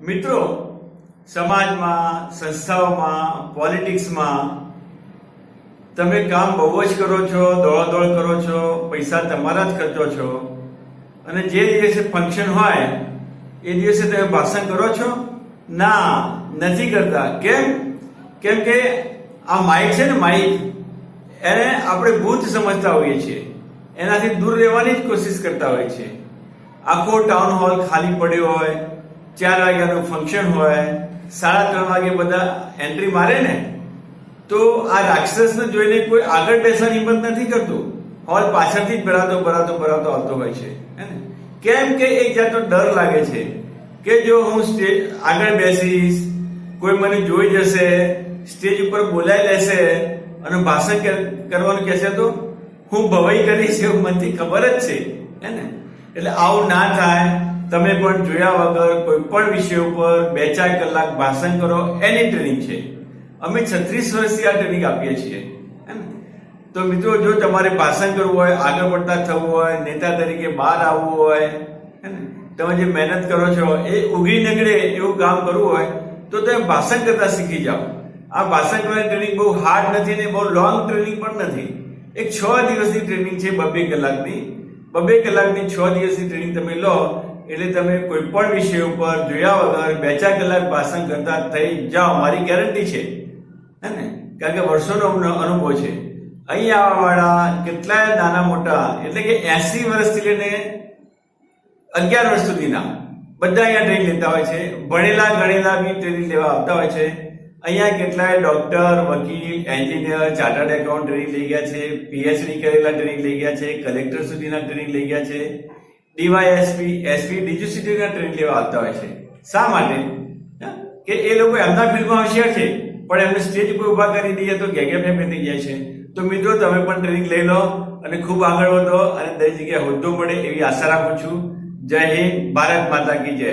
મિત્રો, સમાજમાં, સંસ્થાઓમાં પોલિટિક્સમાં તમે કામ બહુ જ કરો છો, દોડાદોડ કરો છો, પૈસા તમારા જ ખર્ચો છો. અને જે દિવસે ફંક્શન હોય, એ દિવસે તમે ભાષણ કરો છો? ના, નથી કરતા. કેમ? કેમ કે આ માઇક છે ને માઇક એને આપણે ભૂત સમજતા હોઈએ છીએ. એનાથી દૂર રહેવાની જ કોશિશ કરતા હોઈએ છીએ. આખો ટાઉન હોલ ખાલી પડ્યો હોય ચાર વાગ્યાનું ફંક્શન હોય, સાડા ત્રણ વાગે બધા એન્ટ્રી મારે ને, તો આ રાક્ષસને જોઈને કોઈ આગળ બેસવાની હિંમત નથી કરતું. હોલ પાછળથી જ ભરાતો ભરાતો ભરાતો આવતો હોય છે, હે કેમ કે એક જાતનો ડર લાગે છે કે જો હું સ્ટેજ આગળ બેસીશ, કોઈ મને જોઈ જશે, સ્ટેજ ઉપર બોલાઈ લેશે અને ભાષણ કર- કરવાનું કહેશે તો હું ભવાઈ કરીશ એવું મનથી ખબર જ છે, હે ને? એટલે આવું ના થાય. તમે પણ જોયા વગર કોઈ પણ વિષય ઉપર બે ચાર કલાક ભાષણ કરો, એની ટ્રેનિંગ છે. અમે છત્રીસ વર્ષથી આ ટ્રેનિંગ આપીએ છીએ તો મિત્રો, જો તમારે ભાષણ કરવું હોય, આગળ પડતા થવું હોય, નેતા તરીકે બહાર આવવું હોય તમે જે મહેનત કરો છો, એ ઉઘડી નગડે એવું કામ કરવું હોય, તો તમે ભાષણ કરતા શીખી જાઓ. આ ભાષણ કરવાની ટ્રેનિંગ બહુ હાર્ડ નથી ને બહુ લોંગ ટ્રેનિંગ પણ નથી. એક છ દિવસની ટ્રેનિંગ છે બબે કલાકની. બબે કલાકની છ દિવસની ટ્રેનિંગ તમે લો એટલે તમે કોઈ પણ વિષય ઉપર જોયા વગર બે ચાર કલાક ભાષણ કરતા થઈ જાઓ મારી ગેરંટી છે. હે ને? કારણ કે વર્ષોનો અનુભવ છે. અહીં આવવાવાળા કેટલાય નાના મોટા, એટલે કે એસી વર્ષથી લઈને અગિયાર વર્ષ સુધીના, બધા અહીંયા ટ્રેનિંગ લેતા હોય છે. ભણેલા, ગણેલા બી ટ્રેનિંગ લેવા આવતા હોય છે. અહીંયા કેટલાય ડોક્ટર વકીલ એન્જિનિયર ચાર્ટર્ડ એકાઉન્ટ ટ્રેનિંગ લઈ ગયા છે. પીએચડી કરેલા ટ્રેનિંગ લઈ ગયા છે. કલેક્ટર સુધીના ટ્રેનિંગ લઈ ગયા છે. ડીવાયએસપી, એસપી ડીજીસીટીના ટ્રેન લેવા આવતા હોય છે. શા માટે? કે એ લોકો એમના ફિલ્ડમાં હોશિયાર છે, પણ એમને સ્ટેજ ઉપર ઊભા કરી દઈએ તો ગેગે ફેમે થઈ જાય છે. તો મિત્રો, તમે પણ ટ્રેનિંગ લઈ લો અને ખૂબ આગળ વધો અને દરેક જગ્યાએ હોદ્દો મળે એવી આશા રાખું છું. જય હિન્દ, ભારત માતા કી જય.